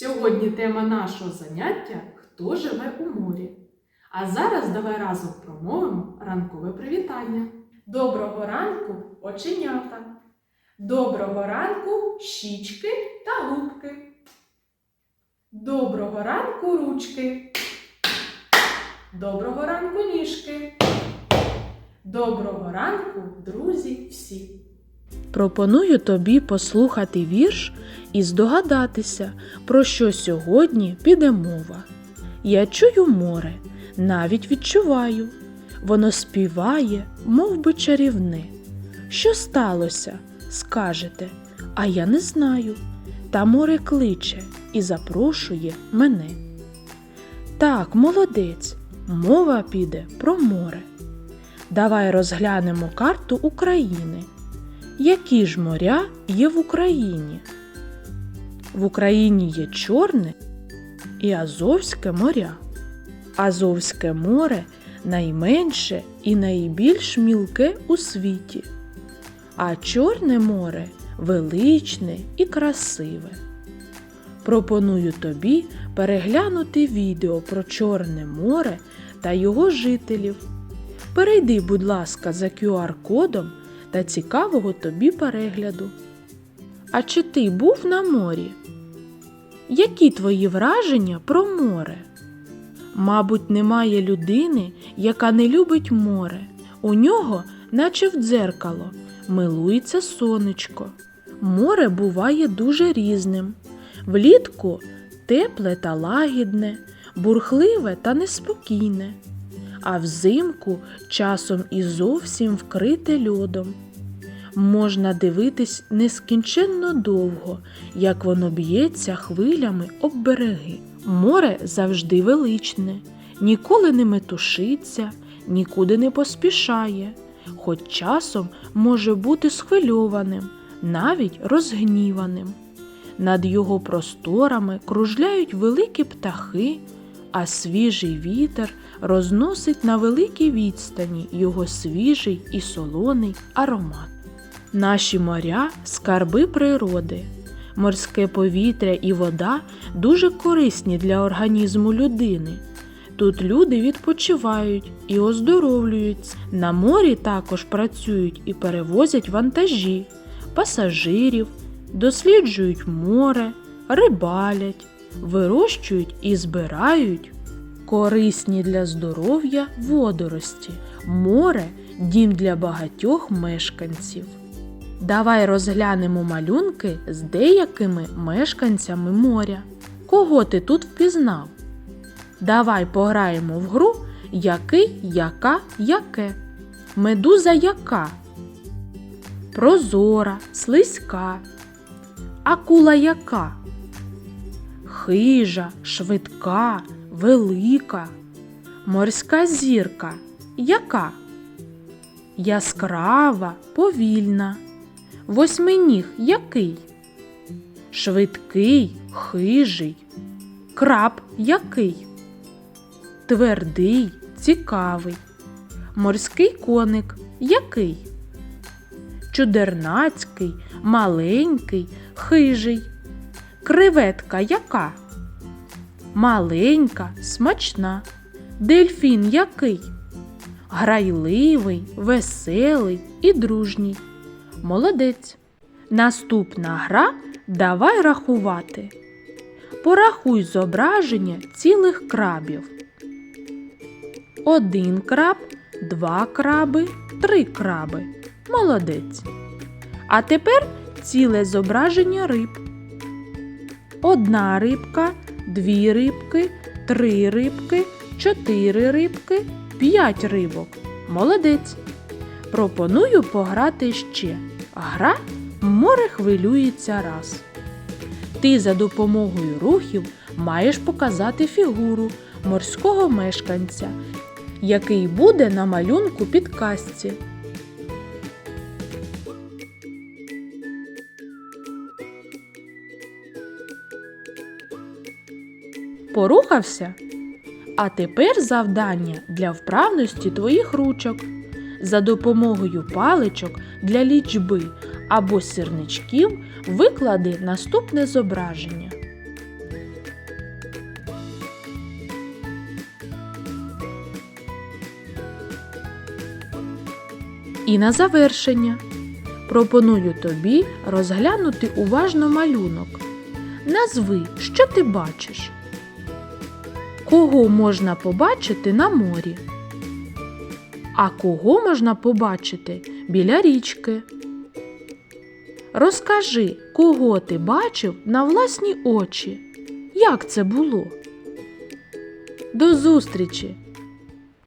Сьогодні тема нашого заняття Хто живе у морі. А зараз давай разом промовимо ранкове привітання. Доброго ранку, оченята! Доброго ранку, щічки та губки. Доброго ранку, ручки. Доброго ранку, ніжки. Доброго ранку, друзі всі. Пропоную тобі послухати вірш і здогадатися, про що сьогодні піде мова. Я чую море, навіть відчуваю. Воно співає, мов би чарівне. Що сталося? скажете, а я не знаю. Та море кличе і запрошує мене. Так, молодець, мова піде про море. Давай розглянемо карту України. Які ж моря є в Україні? В Україні є Чорне і Азовське моря. Азовське море найменше і найбільш мілке у світі, а Чорне море величне і красиве. Пропоную тобі переглянути відео про Чорне море та його жителів. Перейди, будь ласка, за QR-кодом та цікавого тобі перегляду. А чи ти був на морі? Які твої враження про море? Мабуть, немає людини, яка не любить море. У нього, наче в дзеркало, милується сонечко. Море буває дуже різним. Влітку тепле та лагідне, бурхливе та неспокійне, а взимку часом і зовсім вкрите льодом. Можна дивитись нескінченно довго, як воно б'ється хвилями об береги. Море завжди величне, ніколи не метушиться, нікуди не поспішає, хоч часом може бути схвильованим, навіть розгніваним. Над його просторами кружляють великі птахи, а свіжий вітер розносить на великій відстані його свіжий і солоний аромат. Наші моря скарби природи. Морське повітря і вода дуже корисні для організму людини. Тут люди відпочивають і оздоровлюються. На морі також працюють і перевозять вантажі, пасажирів, досліджують море, рибалять, вирощують і збирають корисні для здоров'я водорості. Море дім для багатьох мешканців. Давай розглянемо малюнки з деякими мешканцями моря. Кого ти тут впізнав? Давай пограємо в гру який, яка, яке. Медуза яка? Прозора, слизька. Акула яка? Хижа, швидка, велика. Морська зірка яка? Яскрава, повільна. Восьминіг який? Швидкий, хижий. Краб який? Твердий, цікавий. Морський коник який? Чудернацький, маленький, хижий. Креветка яка? Маленька, смачна. Дельфін який? Грайливий, веселий і дружній. Молодець. Наступна гра давай рахувати. Порахуй зображення цілих крабів. Один краб, два краби, три краби. Молодець. А тепер ціле зображення риб. Одна рибка, дві рибки, три рибки, чотири рибки, п'ять рибок. Молодець. Пропоную пограти ще. Гра море хвилюється раз. Ти за допомогою рухів маєш показати фігуру морського мешканця, який буде на малюнку під казці. Порухався? А тепер завдання для вправності твоїх ручок за допомогою паличок для лічби або сірничків виклади наступне зображення. І на завершення пропоную тобі розглянути уважно малюнок. Назви, що ти бачиш, кого можна побачити на морі. А кого можна побачити біля річки? Розкажи, кого ти бачив на власні очі. Як це було? До зустрічі!